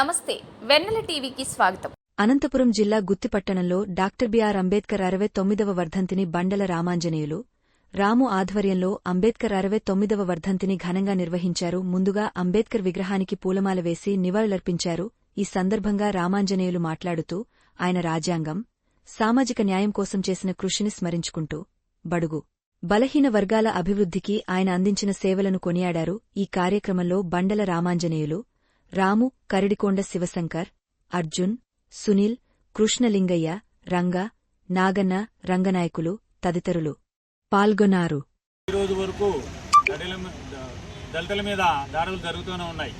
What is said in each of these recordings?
నమస్తే వెన్నెల టీవీకి స్వాగతం. అనంతపురం జిల్లా గుత్తిపట్టణంలో డాక్టర్ బిఆర్ అంబేద్కర్ అరవై తొమ్మిదవ వర్ధంతిని బండల రామాంజనేయులు రాము ఆధ్వర్యంలో అంబేద్కర్ అరవై తొమ్మిదవ వర్ధంతిని ఘనంగా నిర్వహించారు. ముందుగా అంబేద్కర్ విగ్రహానికి పూలమాల వేసి నివాళులర్పించారు. ఈ సందర్భంగా రామాంజనేయులు మాట్లాడుతూ ఆయన రాజ్యాంగం సామాజిక న్యాయం కోసం చేసిన కృషిని స్మరించుకుంటూ బడుగు బలహీన వర్గాల అభివృద్ధికి ఆయన అందించిన సేవలను కొనియాడారు. ఈ కార్యక్రమంలో బండల రామాంజనేయులు రాము కరడికొండ శివశంకర్ అర్జున్ సునీల్ కృష్ణలింగయ్య రంగ నాగన్న రంగనాయకులు తదితరులు పాల్గొన్నారు. ఈ రోజు వరకు దళితుల మీద దాడులు జరుగుతూనే ఉన్నాయి.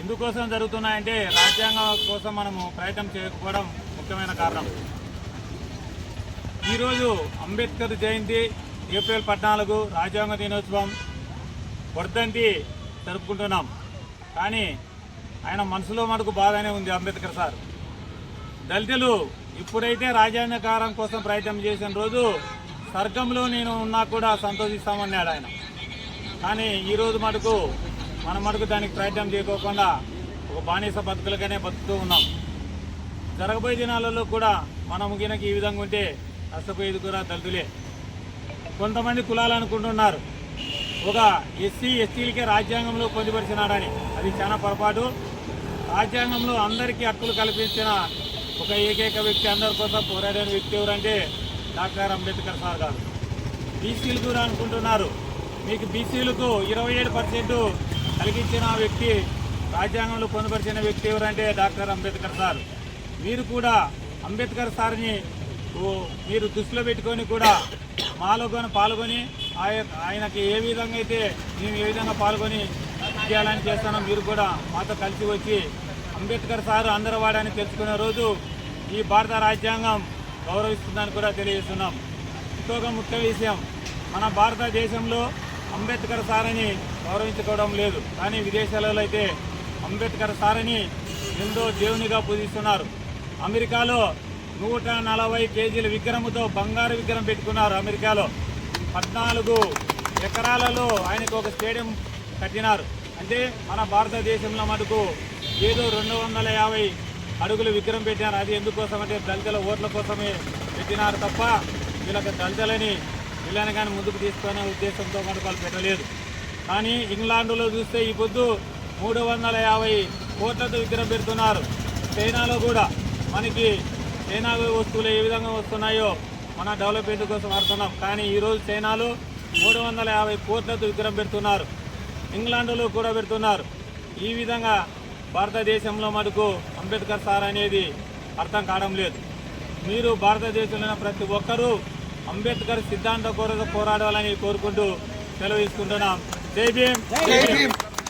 ఎందుకోసం జరుగుతున్నాయంటే రాజ్యాంగం కోసం మనము ప్రయత్నం చేయకపోవడం ముఖ్యమైన కారణం. ఈరోజు అంబేద్కర్ జయంతి ఏప్రిల్ పద్నాలుగు రాజ్యాంగ దినోత్సవం వర్ధంతి జరుపుకుంటున్నాం. కానీ ఆయన మనసులో మనకు బాధనే ఉంది అంబేద్కర్ సార్. దళితులు ఇప్పుడైతే రాజ్యాంగకారం కోసం ప్రయత్నం చేసిన రోజు స్వర్గంలో నేను ఉన్నా కూడా సంతోషిస్తామన్నాడు ఆయన. కానీ ఈరోజు మటుకు మన మటుకు దానికి ప్రయత్నం చేయకోకుండా ఒక బానిస బతుకులుగానే బతుకుతూ ఉన్నాం. జరగబోయే దినాలలో కూడా మనం ముగినకి ఈ విధంగా ఉంటే నష్టపోయేది కూడా దళితులే. కొంతమంది కులాలు అనుకుంటున్నారు. ఒక ఎస్సీ ఎస్టీలకే రాజ్యాంగంలో పొందుపరిచినాడని. అది చాలా పొరపాటు. రాజ్యాంగంలో అందరికీ హక్కులు కల్పించిన ఒక ఏకైక వ్యక్తి అందరి కోసం పోరాడిన వ్యక్తి ఎవరంటే డాక్టర్ అంబేద్కర్ సార్ గారు. బీసీలు కూడా అనుకుంటున్నారు. మీకు బీసీలకు ఇరవై ఏడు పర్సెంట్ కలిగించిన వ్యక్తి రాజ్యాంగంలో పొందుపరిచిన వ్యక్తి ఎవరంటే డాక్టర్ అంబేద్కర్ సార్. మీరు కూడా అంబేద్కర్ సార్ని ఓ మీరు దృష్టిలో పెట్టుకొని కూడా మాలో పాల్గొని ఆయనకి ఏ విధంగా అయితే మేము ఏ విధంగా పాల్గొని చేయాలని చేస్తానో మీరు కూడా మాతో కలిసి వచ్చి అంబేద్కర్ సార్ అందరవాడని తెలుసుకునే రోజు ఈ భారత రాజ్యాంగం గౌరవిస్తుందని కూడా తెలియజేస్తున్నాం. ఇంకొక ముఖ్య విషయం మన భారతదేశంలో అంబేద్కర్ సారని గౌరవించుకోవడం లేదు. కానీ విదేశాలలో అయితే అంబేద్కర్ సారని ఎంతో దేవునిగా పూజిస్తున్నారు. అమెరికాలో నూట నలభై కేజీల విగ్రహంతో బంగారు విగ్రహం పెట్టుకున్నారు అమెరికాలో. పద్నాలుగు ఎకరాలలో ఆయనకు ఒక స్టేడియం కట్టినారు. అంటే మన భారతదేశంలో మటుకు ఏదో రెండు వందల యాభై అడుగులు విగ్రహం పెట్టినారు. అది ఎందుకోసం అంటే దళితుల ఓట్ల కోసమే పెట్టినారు తప్ప వీళ్ళకి దళితులని వీళ్ళని కానీ ముందుకు తీసుకునే ఉద్దేశంతో మనకు వాళ్ళు పెట్టలేదు. కానీ ఇంగ్లాండ్లో చూస్తే ఈ పొద్దు మూడు వందల యాభై కోట్లతో విగ్రహం పెడుతున్నారు. చైనాలో కూడా మనకి చైనా వస్తువులు ఏ విధంగా వస్తున్నాయో మన డెవలప్మెంట్ కోసం వాడుతున్నాం కానీ ఈరోజు చైనాలో మూడు వందల యాభై కోట్లతో విగ్రహం పెడుతున్నారు. ఇంగ్లాండ్లో కూడా పెడుతున్నారు. ఈ విధంగా భారతదేశంలో మటుకు అంబేద్కర్ సార్ అనేది అర్థం కావడం లేదు. మీరు భారతదేశంలో ఉన్న ప్రతి ఒక్కరూ అంబేద్కర్ సిద్ధాంత కొరత పోరాడాలని కోరుకుంటూ సెలవు తీసుకుంటున్నాం. జై భీమ్!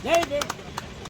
జై భీమ్!